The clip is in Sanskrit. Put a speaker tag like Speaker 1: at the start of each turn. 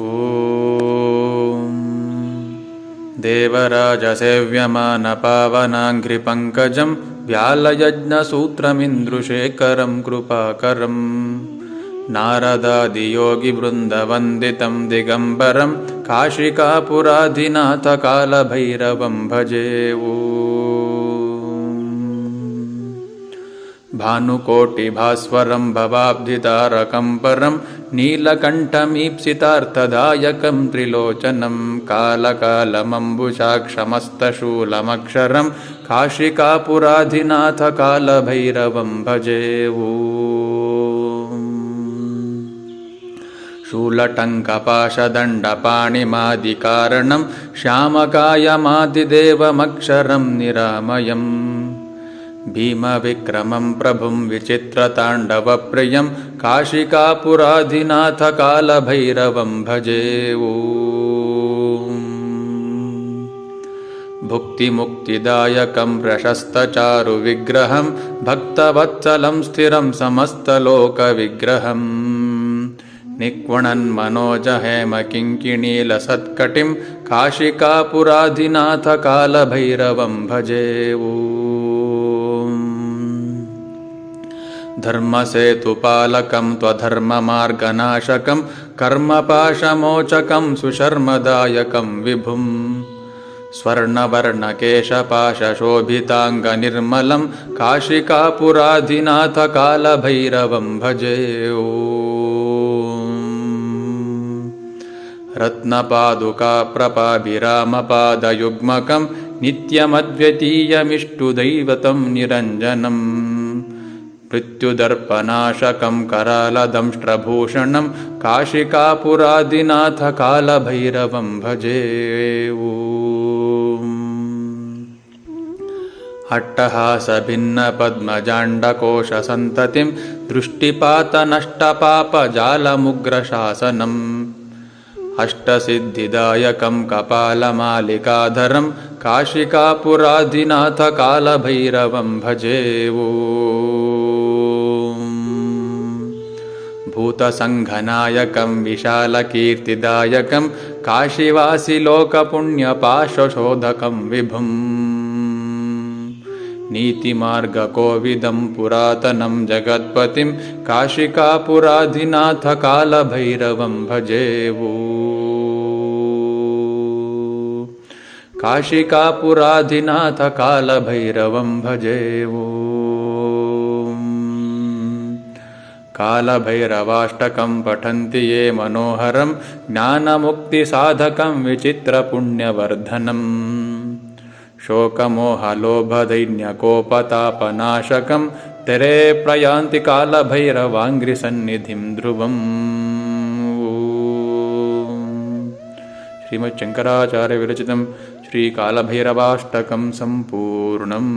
Speaker 1: ॐ देवराजसेव्यमानपावनाङ्घ्रिपङ्कजं व्यालयज्ञसूत्रमिन्दृशेखरं कृपाकरम् नारदादियोगिवृन्दवन्दितं दिगम्बरं काशिकापुराधिनाथकालभैरवं भजे भानुकोटिभास्वरं भवाब्धितारकं परं नीलकण्ठमीप्सितार्थदायकं त्रिलोचनं कालकालमम्बुजाक्षमस्तशूलमक्षरं काशिकापुराधिनाथकालभैरवं भजे शूलटङ्कपाशदण्डपाणिमादिकारणं श्यामकायमादिदेवमक्षरं निरामयम् भीमविक्रमं प्रभुं विचित्रताण्डवप्रियं काशिकापुराधिनाथकालभैरवं भजे ओ भुक्तिमुक्तिदायकं प्रशस्तचारुविग्रहं भक्तवत्सलं स्थिरं समस्तलोकविग्रहम्। निक्वणन्मनोजहेमकिङ्किणीलसत्कटिं काशिकापुराधिनाथकालभैरवं भजे धर्मसेतुपालकं त्वधर्ममार्गनाशकं कर्मपाशमोचकं सुशर्मदायकं विभुम्। स्वर्णवर्णकेशपाशशोभिताङ्गनिर्मलं काशिकापुराधिनाथकालभैरवं भजे रत्नपादुकाप्रपाभिरामपादयुग्मकं नित्यमद्वितीयमिष्टुदैवतं निरञ्जनम् मृत्युदर्पनाशकं करालदंष्ट्रभूषणं काशिकापुरादिनाथकालभैरवं भजे ओ अट्टहासभिन्नपद्मजाण्डकोशसन्ततिं दृष्टिपातनष्टपापजालमुग्रशासनम्। अष्टसिद्धिदायकं कपालमालिकाधरं काशिकापुराधिनाथकालभैरवं भजे भूतसङ्घनायकं विशालकीर्तिदायकं काशिवासिलोकपुण्यपाशशोधकं विभुम्। नीतिमार्गकोविदं पुरातनं जगत्पतिं काशिकापुराधिनाथकालभैरवं भजे वो। काशिकापुराधिनाथकालभैरवं भजे कालभैरवाष्टकं पठन्ति ये मनोहरं ज्ञानमुक्तिसाधकं विचित्रपुण्यवर्धनम् शोकमोहलोभदैन्यकोपतापनाशकं तेरे प्रयान्ति कालभैरवाङ्घ्रिसन्निधिं ध्रुवम्। श्रीमच्छङ्कराचार्यविरचितं श्रीकालभैरवाष्टकं सम्पूर्णम्